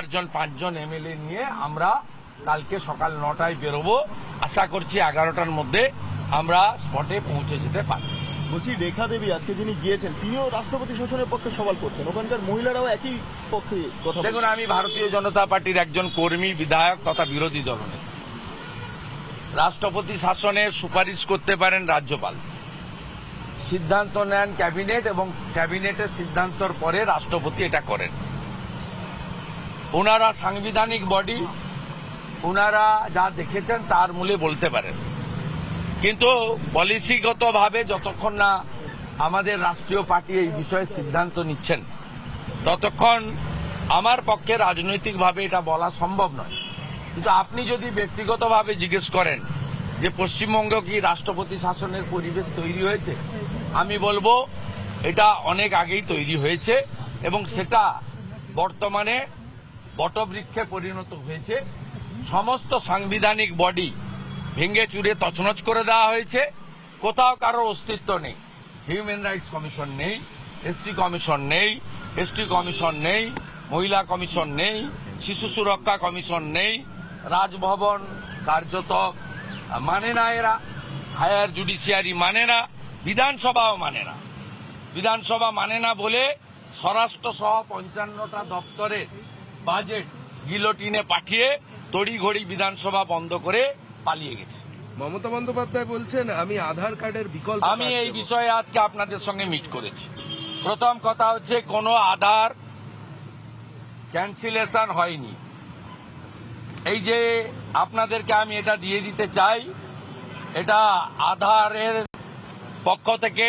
চারজন পাঁচজন এমএলএ নিয়ে আমরা কালকে সকাল নটায় বেরোবো। আশা করছি এগারোটার মধ্যে আমরা স্পটে পৌঁছে যেতে পারি বলছি রেখা দেবী আজকে যিনি গিয়েছেন তিনিও রাষ্ট্রপতি শাসনের পক্ষে সওয়াল করছেন। ওখানকার মহিলারাও একই পক্ষে কথা দেখুন আমি ভারতীয় জনতা পার্টির একজন কর্মী বিধায়ক তথা বিরোধী দলনেতা রাষ্ট্রপতি শাসনের সুপারিশ করতে পারেন রাজ্যপাল। সিদ্ধান্ত নেন ক্যাবিনেট এবং ক্যাবিনেটের সিদ্ধান্তর পরে রাষ্ট্রপতি এটা করেন। ওনারা সাংবিধানিক বডি, ওনারা যা দেখেছেন তার মূলে বলতে পারেন। কিন্তু পলিসিগতভাবে যতক্ষণ না আমাদের রাষ্ট্রীয় পার্টি এই বিষয়ে সিদ্ধান্ত নিচ্ছেন, ততক্ষণ আমার পক্ষে রাজনৈতিকভাবে এটা বলা সম্ভব নয়। কিন্তু আপনি যদি ব্যক্তিগতভাবে জিজ্ঞেস করেন যে পশ্চিমবঙ্গ কি রাষ্ট্রপতি শাসনের পরিবেশ তৈরি হয়েছে, আমি বলব এটা অনেক আগেই তৈরি হয়েছে এবং সেটা বর্তমানে বটবৃক্ষে পরিণত হয়েছে। সমস্ত সাংবিধানিক বডি ভেঙে চুরে তছনছ করে দেওয়া হয়েছে। কোথাও কারোর অস্তিত্ব নেই। হিউম্যান রাইটস কমিশন নেই এসটি কমিশন নেই এসটি কমিশন নেই, মহিলা কমিশন নেই, শিশু সুরক্ষা কমিশন নেই, রাজভবন কার্যত মানে না এরা, হায়ার জুডিশিয়ারি মানে না, বিধানসভাও মানে না। বিধানসভা মানে না বলে স্বরাষ্ট্র সহ পঞ্চান্নটা দপ্তরের বাজেট গিলোটিনে পাঠিয়ে তড়িঘড়ি বিধানসভা বন্ধ করে পালিয়ে গেছে। মমতা বন্দ্যোপাধ্যায় বলছেন আমি আধার কার্ডের বিকল্প আমি এই বিষয়ে আজকে আপনাদের সঙ্গে মিট করেছি। প্রথম কথা হচ্ছে কোনো আধার ক্যান্সেলেশন হয়নি। এই যে আপনাদেরকে আমি এটা দিয়ে দিতে চাই এটা আধারের পক্ষ থেকে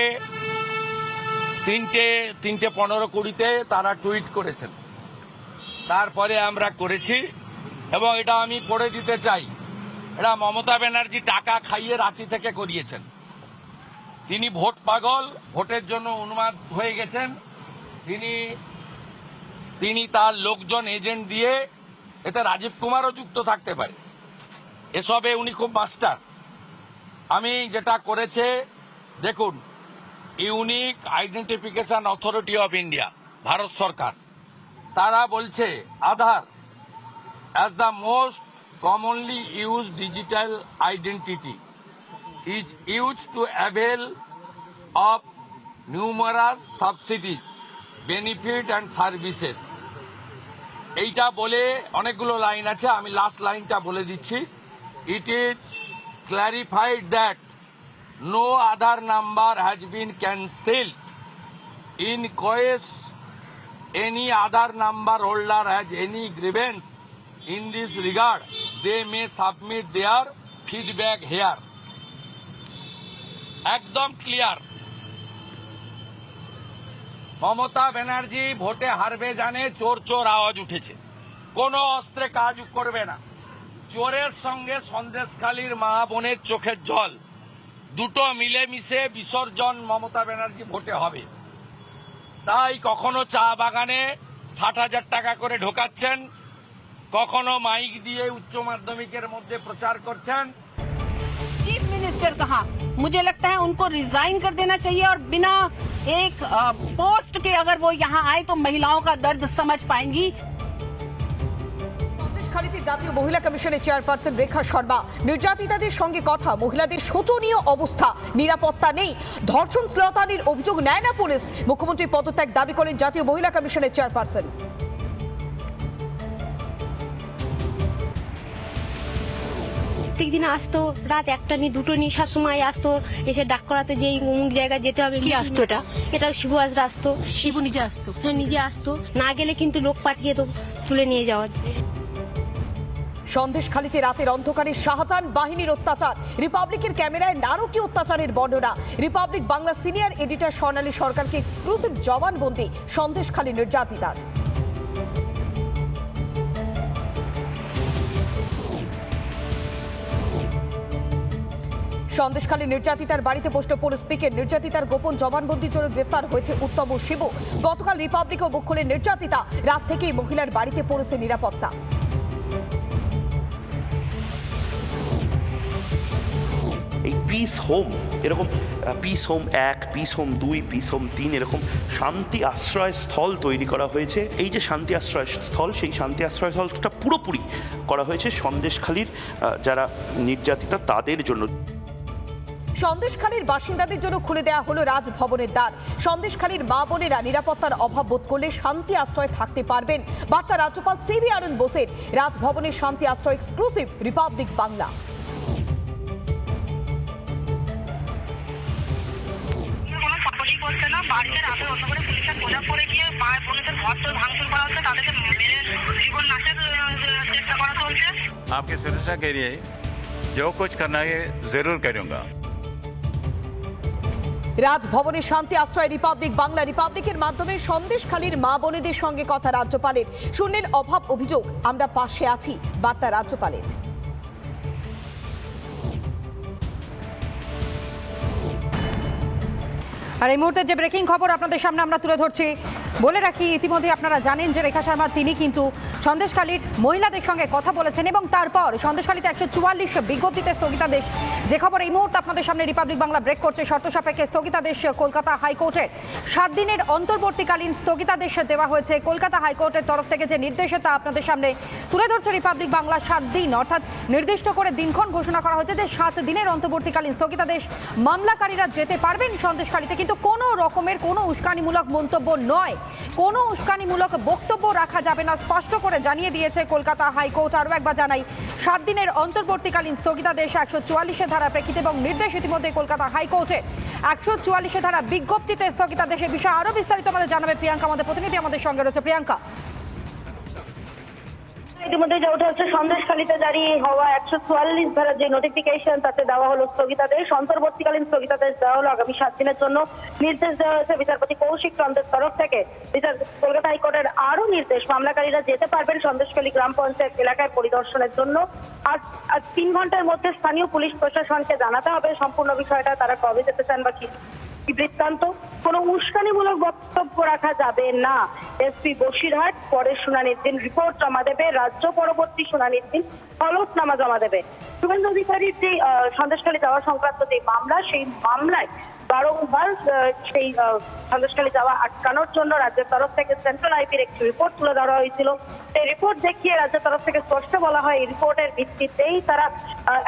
তিনটে তিনটে পনেরো কুড়িতে তারা টুইট করেছেন। তারপরে আমরা করেছি এবং এটা আমি পড়ে দিতে চাই। এটা মমতা ব্যানার্জি টাকা খাইয়ে রাঁচি থেকে করিয়েছেন। তিনি ভোট পাগল, ভোটের জন্য উন্মাদ হয়ে গেছেন। তিনি তিনি তার লোকজন এজেন্ট দিয়ে এতে রাজীব কুমারও যুক্ত থাকতে পারে। এসবে উনি খুব মাস্টার। আমি যেটা করেছে, দেখুন, unique identification authority of India, Bharat সরকার। তারা বলছে, Aadhaar as the most commonly use digital identity is use to avail of numerous subsidies benefit and services এইটা বলে অনেকগুলো লাইন আছে, আমি লাস্ট লাইনটা বলে দিচ্ছি। It is clarified that no Aadhaar number has been cancel in case any other number holder has any grievance in this regard, they may submit their feedback here. একদম clear Mamata Banerjee ভোটে হারবে জানে চোর চোর আওয়াজ উঠেছে। কোনো অস্ত্রে কাজ করবে না। চোরের সঙ্গে সন্দেশখালীর মা বোনের চোখের জল। দুটো মিলেমিশে বিসর্জন মমতা ব্যানার্জি ভোটে হবে। তাই কখনো চা বাগানে ষাট হাজার টাকা করে ঢোকাচ্ছেন কখনো মাইক দিয়ে উচ্চ মাধ্যমিকের মধ্যে প্রচার করছেন चीफ मिनिस्टर कहा मुझे लगता है उनको रिजाइन कर देना चाहिए और बिना एक अ, पोस्ट के अगर वो यहाँ आए तो महिलाओं का दर्द समझ पाएंगी সন্দেশখালীতে জাতীয় মহিলা কমিশনের চেয়ারপারসন রেখা শর্মা। নির্যাতিতাদের সঙ্গে কথা মহিলাদের শোচনীয় অবস্থা নিরাপত্তা নেই। ধর্ষণ শ্লীলতাহানির অভিযোগ নেয় না পুলিশ। মুখ্যমন্ত্রী পদত্যাগ দাবি করেন জাতীয় মহিলা কমিশনের চেয়ারপারসন। প্রত্যেক দিন আসতো রাত একটা নি দুটো নি সব সময় আসতো এসে ডাক করাতে যে অমুক জায়গায় যেতে হবে। কি আসতো এটা? এটা শিবু আজরা আসতো। শিবু নিজে আসতো? হ্যাঁ নিজে আসতো। না গেলে কিন্তু লোক পাঠিয়ে তো তুলে নিয়ে যাওয়া। সন্দেশখালীতে রাতের অন্ধকারে শাহজাহান বাহিনীর অত্যাচার। রিপাবলিকের ক্যামেরায় নারকীয় অত্যাচারের বর্ণনা। Republic Bangla senior editor Swarnali সরকারকে এক্সক্লুসিভ জবানবন্দি সন্দেশখালী নির্যাতিতার। সন্দেশখালী নির্যাতিতার বাড়িতে পোস্ট পুলিশ পিকেট নির্যাতিতার গোপন জবানবন্দির জন্য গ্রেফতার হয়েছে উত্তম শিবু। গতকাল রিপাবলিক ও খোলেন নির্যাতিতা। রাত থেকেই মহিলার বাড়িতে পড়েছে নিরাপত্তা। পিস হোম এরকম পিস হোম এক পিস হোম দুই পিস হোম তিন, এরকম শান্তি আশ্রয় স্থল তৈরি করা হয়েছে। এই যে শান্তি আশ্রয় স্থল, সেই শান্তি আশ্রয় স্থলটা পুরোপুরি করা হয়েছে সন্দেশখালীর যারা নির্যাতিতা তাদের জন্য। সন্দেশখালীর বাসিন্দাদের জন্য খুলে দেওয়া হলো রাজভবনের দ্বার। সন্দেশখালীর মা বোনেরা নিরাপত্তার অভাব বোধ করলে শান্তি আশ্রয় থাকতে পারবেন। বার্তা রাজ্যপাল সিভি আনন্দ বোসের, রাজভবনের শান্তি আশ্রয় এক্সক্লুসিভ রিপাবলিক বাংলা বাড়িতে রাতে অন্য করে পুলিশের খোঁজা পড়ে গিয়ে মা বোনেদের ঘর তো ভাঙচুর করা হচ্ছে তাদেরকে মেরে জীবন নাশের আহ, চেষ্টা করা চলছে आपकी सुरक्षा के लिए जो कुछ करना है जरूर करूंगा রাজভবনে শান্তি আশ্রয় রিপাবলিক বাংলা রিপাবলিকের মাধ্যমে সন্দেশখালীর মা বোনেদের সঙ্গে কথা রাজ্যপালের শূন্যের অভাব অভিযোগ আমরা পাশে আছি বার্তা রাজ্যপালের আর এই মুহূর্তে যে ব্রেকিং খবর আপনাদের সামনে আমরা তুলে ধরছি বলে রাখি ইতিমধ্যে আপনারা জানেন যে রেখা শর্মা, তিনি কিন্তু সন্দেশখালীর মহিলাদের সঙ্গে কথা বলেছেন এবং তারপর সন্দেশখালীতে একশো চুয়াল্লিশ বিজ্ঞপ্তিতে স্থগিতাদেশ। যে খবর এই মুহূর্তে আপনাদের সামনে রিপাবলিক বাংলা ব্রেক করছে, শর্ত সাপেক্ষে স্থগিতাদেশ কলকাতা হাইকোর্টের। সাত দিনের অন্তর্বর্তীকালীন স্থগিতাদেশ দেওয়া হয়েছে। কলকাতা হাইকোর্টের তরফ থেকে যে নির্দেশে তা আপনাদের সামনে তুলে ধরছে রিপাবলিক বাংলা সাত দিন। অর্থাৎ নির্দিষ্ট করে দিনক্ষণ ঘোষণা করা হয়েছে যে সাত দিনের অন্তর্বর্তীকালীন স্থগিতাদেশ মামলাকারীরা যেতে পারবেন সন্দেশখালীতে। কিন্তু কোনো রকমের কোনো উস্কানিমূলক মন্তব্য নয়। কোনো উস্কানিমূলক বক্তব্য রাখা যাবে না, স্পষ্ট করে জানিয়ে দিয়েছে কলকাতা হাইকোর্ট। আরও একবার জানাই, সাত দিনের অন্তর্বর্তীকালীন স্থগিতাদেশ একশো চুয়াল্লিশের ধারা প্রেক্ষিতে এবং নির্দেশ ইতিমধ্যে কলকাতা হাইকোর্টে একশো চুয়াল্লিশে ধারা বিজ্ঞপ্তিতে স্থগিতাদেশের বিষয়ে আরও বিস্তারিত আমাদের জানাবে প্রিয়াঙ্কা, আমাদের প্রতিনিধি আমাদের সঙ্গে রয়েছে। প্রিয়াঙ্কা। ইতিমধ্যে যে ওঠা হচ্ছে সন্দেশখালীতে জারি হওয়া একশো চুয়াল্লিশ ধারা যে নোটিফিকেশন তাতে দেওয়া হলো স্থগিতাদেশ। অন্তর্বর্তীকালীন স্থগিতাদেশ দেওয়া হলো আগামী সাত দিনের জন্য। নির্দেশ দেওয়া হয়েছে বিচারপতি কৌশিক চন্দ্রের তরফ থেকে। বিচার কলকাতা হাইকোর্টের আরও নির্দেশ। মামলাকারীরা যেতে পারবেন সন্দেশখালী গ্রাম পঞ্চায়েত এলাকায় পরিদর্শনের জন্য। আর আর তিন ঘণ্টার মধ্যে স্থানীয় পুলিশ প্রশাসনকে জানাতে হবে। সম্পূর্ণ বিষয়টা তারা কবে যেতে চান বা কি? বৃত্তান্ত কোনো উস্কানিমূলক বক্তব্য রাখা যাবে না। এসপি বসিরহাট পরের শুনানির দিন রিপোর্ট জমা দেবে, রাজ্য পরবর্তী শুনানির দিন হলফনামা জমা দেবে। শুভেন্দু অধিকারীর যে সন্দেশখালী যাওয়া সংক্রান্ত যে মামলা, সেই মামলায় বারংবার সেই সন্দেশখালী যাওয়া আটকানোর জন্য রাজ্যের তরফ থেকে সেন্ট্রাল আইপির একটি রিপোর্ট তুলে ধরা হয়েছিল। সেই রিপোর্ট দেখিয়ে রাজ্যের তরফ থেকে স্পষ্ট বলা হয় এই রিপোর্টের ভিত্তিতেই তারা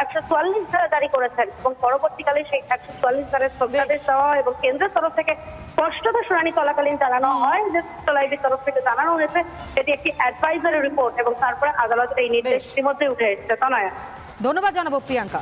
একশো চুয়াল্লিশ ধারা জারি করেছেন এবং পরবর্তীকালে সেই একশো চুয়াল্লিশ ধারার স্থগিতাদেশ দেওয়া হয় এবং কেন্দ্রের তরফ থেকে স্পষ্টতা শুনানি চলাকালীন জানানো হয় যে সেন্ট্রাল আইপির তরফ থেকে জানানো হয়েছে এটি একটি অ্যাডভাইজারি রিপোর্ট এবং তারপরে আদালত এই নির্দেশ। ইতিমধ্যে উঠে এসেছে। তনয়া। ধন্যবাদ জানাব প্রিয়াঙ্কা।